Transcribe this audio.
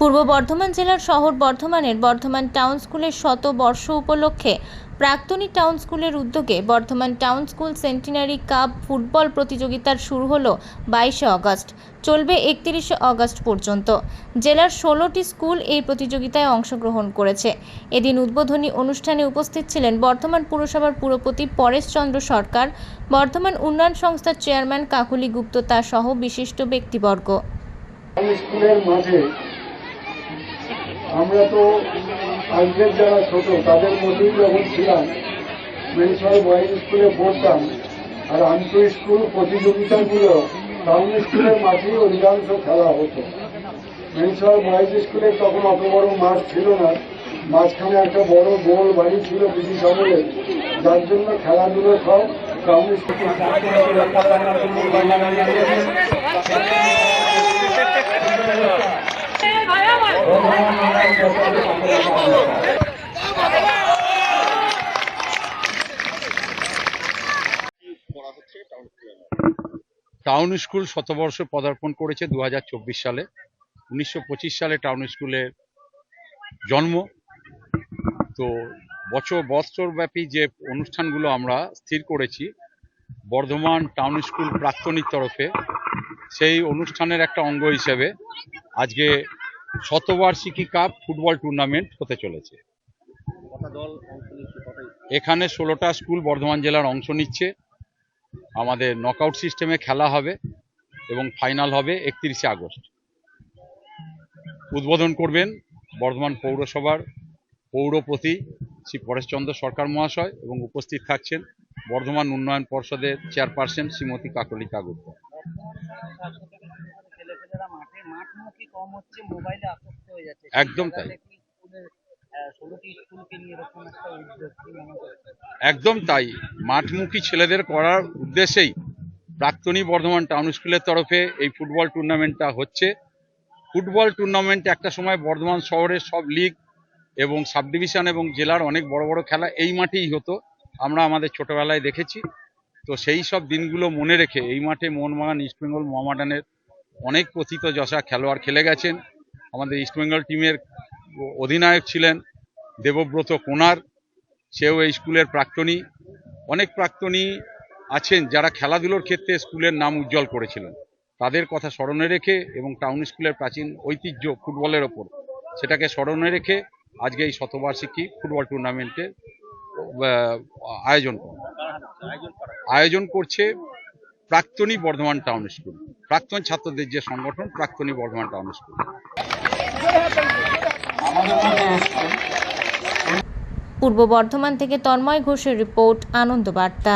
পূর্ব বর্ধমান জেলার শহর বর্ধমানের বর্ধমান টাউন স্কুলের শত বর্ষ উপলক্ষে প্রাক্তনী টাউন স্কুলের উদ্যোগে Bardhaman town school centenary cup football প্রতিযোগিতার শুরু হলো বাইশে অগস্ট। চলবে একত্রিশে অগস্ট পর্যন্ত। জেলার ষোলোটি স্কুল এই প্রতিযোগিতায় অংশগ্রহণ করেছে। এদিন উদ্বোধনী অনুষ্ঠানে উপস্থিত ছিলেন বর্ধমান পুরসভার পুরপতি পরেশচন্দ্র সরকার, বর্ধমান উন্নয়ন সংস্থার চেয়ারম্যান কাকুলি গুপ্ততা সহ বিশিষ্ট ব্যক্তিবর্গ। স্কুলের মাঝে আমরা তো আজকের যারা ছোট, তাদের মধ্যেই যখন ছিলাম মিউনিসিপাল বয়েজ স্কুলে পড়তাম, আর আন্ত স্কুল প্রতিযোগিতাগুলো টাউন স্কুলের মাঠেই অধিকাংশ খেলা হতো। মিউনিসিপাল বয়েজ স্কুলে তখন অত বড় মাঠ ছিল না। মাঝখানে একটা বড় গোল বাড়ি ছিল ব্রিটিশ আমলে, যার জন্য খেলাধুলো সব টাউন টাউন স্কুল শতবর্ষ পদার্পণ করেছে দু হাজার চব্বিশ সালে। উনিশশো পঁচিশ সালে টাউন স্কুলের জন্ম। তো বছর বৎসরব্যাপী যে অনুষ্ঠানগুলো আমরা স্থির করেছি বর্ধমান টাউন স্কুল প্রাক্তনীর তরফে সেই অনুষ্ঠানের একটা অঙ্গ হিসেবে আজকে শতবার্ষিকী কাপ ফুটবল টুর্নামেন্ট হতে চলেছে। এখানে ষোলোটা স্কুল বর্ধমান জেলার অংশ নিচ্ছে। আমাদের নকআউট সিস্টেমে খেলা হবে এবং ফাইনাল হবে একত্রিশে আগস্ট। উদ্বোধন করবেন বর্ধমান পৌরসভার পৌরপতি শ্রী পরেশচন্দ্র সরকার মহাশয় এবং উপস্থিত থাকছেন বর্ধমান উন্নয়ন পর্ষদের চেয়ারপারসন শ্রীমতী কাকলিকা গুপ্ত। একদম মাঠে একদম তাই। মাঠমুখী ছেলেদের করার উদ্দেশ্যেই প্রাক্তনী বর্ধমান টাউন স্কুলের তরফে এই ফুটবল টুর্নামেন্টটা হচ্ছে। ফুটবল টুর্নামেন্ট একটা সময় বর্ধমান শহরের সব লিগ এবং সাব ডিভিশন এবং জেলার অনেক বড় বড় খেলা এই মাঠেই হতো, আমরা আমাদের ছোটবেলায় দেখেছি। তো সেই সব দিনগুলো মনে রেখে এই মাঠে মোহনবাগান ইস্টবেঙ্গল মোহামেডানের অনেক কথিত যশা খেলোয়াড় খেলে গেছেন। আমাদের ইস্টবেঙ্গল টিমের অধিনায়ক ছিলেন দেবব্রত কোনার সেও এই স্কুলের প্রাক্তনী। অনেক প্রাক্তনী আছেন যারা খেলাধুলোর ক্ষেত্রে স্কুলের নাম উজ্জ্বল করেছিলেন। তাদের কথা স্মরণে রেখে এবং টাউন স্কুলের প্রাচীন ঐতিহ্য ফুটবলের ওপর সেটাকে স্মরণে রেখে আজকে এই শতবার্ষিকী ফুটবল টুর্নামেন্টের আহ, আয়োজন আয়োজন করছে প্রাক্তনী বর্ধমান টাউন স্কুল। প্রাক্তন ছাত্রদের যে সংগঠন প্রাক্তনী বর্ধমান টাউন স্কুল। পূর্ব বর্ধমান থেকে তন্ময় ঘোষের রিপোর্ট আনন্দ বার্তা